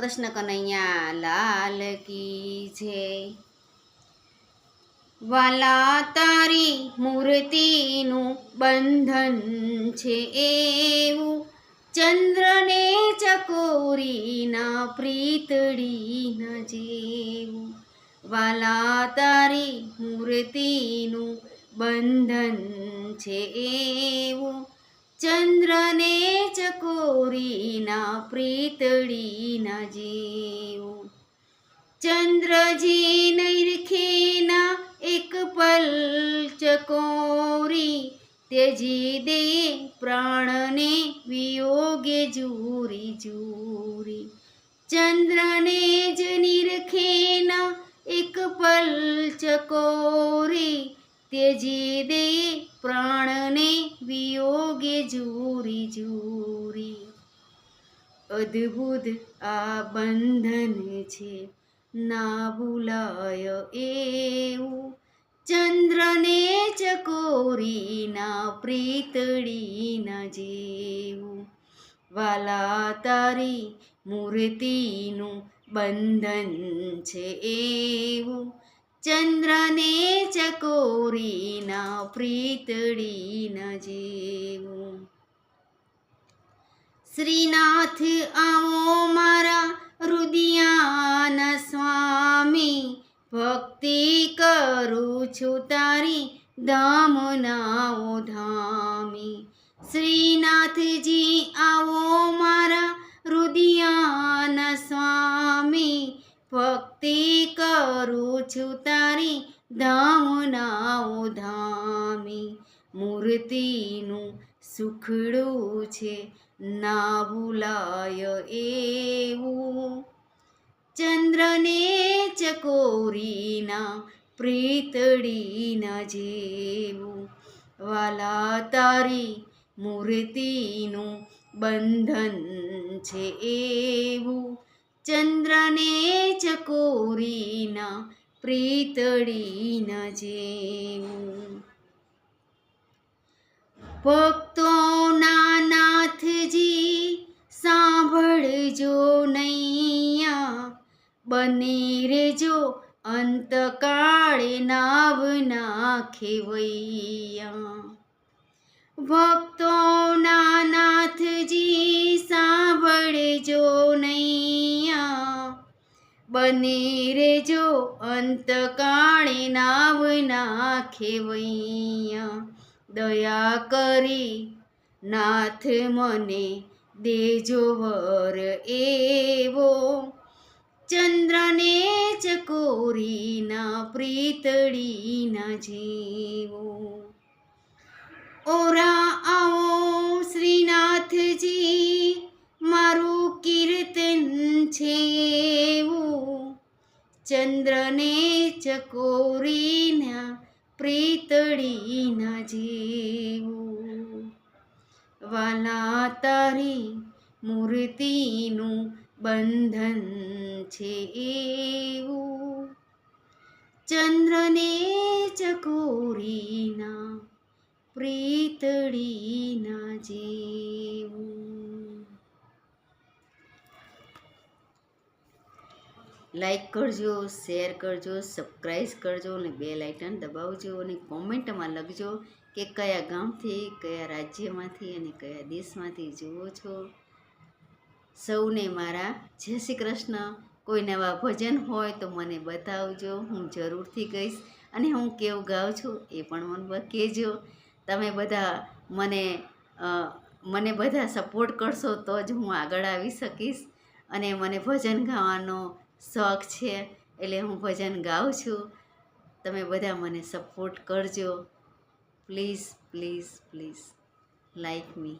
કૃષ્ણ કનૈયા, લાલ કી છે વાલા તારી મૂર્તિનું બંધન છે એવું ચંદ્રને ચકોરીના પ્રીતડીના જેવું. વાલા તારી મૂર્તિનું બંધન છે એવું ચંદ્રને ચકોરીના પ્રીતળીના જીવ. ચંદ્રજી નૈરખેના એક પલ ચકોરી તેજી દે પ્રાણને વિયોગે જૂરી જૂરી. ચંદ્રને જ નિરખેના એક પલ ચકોરી તેજી દે પ્રાણને વિયોગે જૂરી જૂરી. અદ્ભુત આ બંધન છે. ના ભૂલાય એવું. ચંદ્રને ચકોરીના પ્રીતળીના જેવું. વાલા તારી મૂર્તિનું બંધન છે એવું. ચંદ્રને ચકોરીના પ્રીતળીના જેવું. શ્રીનાથ આવો મારા રુદિયાન સ્વામી. ભક્તિ કરું છું તારી ધામના ધામી. શ્રીનાથજી આવો મારા રુદિયાન સ્વામી. ભક્તિ કરું છું તારી ધામના ધામી. મૂર્તિનું સુખડું છે, ના ભૂલાય એવું. ચંદ્રને ચકોરીના પ્રીતડીના જેવું. વાલા તારી મૂર્તિનું બંધન છે એવું. ચંદ્રને ચકોરીના પ્રીતડીના જેવું. ભક્તોના નાથજી, સાંભળજો નૈયા. બને રેજો અંતકાળે નાવ નાખે વૈયા. ભક્તોના નાથજી, સાંભળજો નૈયા. બને રેજો અંતકાળે નાવ નાખે વૈયા. દયા કરી. નાથ મને દેજો વર એવો. ચંદ્રને ચકોરીના પ્રીતડીના જેવો. ઓરા આવો શ્રીનાથજી, મારું કીર્તન છે ચંદ્રને ચકોરીના પ્રીતડીના જેવું. વાલા તારી મૂર્તિનું બંધન છે એવું. ચંદ્રને ચકોરીના પ્રીતડીના જેવું. લાઈક કરજો શેર કરજો સબસ્ક્રાઈબ કરજો અને બે લાઇકન દબાવજો અને કોમેન્ટમાં લખજો કે કયા ગામથી, કયા રાજ્યમાંથી અને કયા દેશમાંથી જુઓ છો. સૌને મારા જય શ્રી કૃષ્ણ. કોઈ નવા ભજન હોય તો મને બતાવજો, હું જરૂરથી કહીશ અને હું કેવું ગાઉં છું એ પણ મને કહેજો. તમે બધા મને મને બધા સપોર્ટ કરશો તો જ હું આગળ આવી શકીશ અને મને ભજન ગાવાનો શોખ છે, એટલે હું ભજન ગાઉં છું. તમે બધા મને સપોર્ટ કરજો. Please please please like me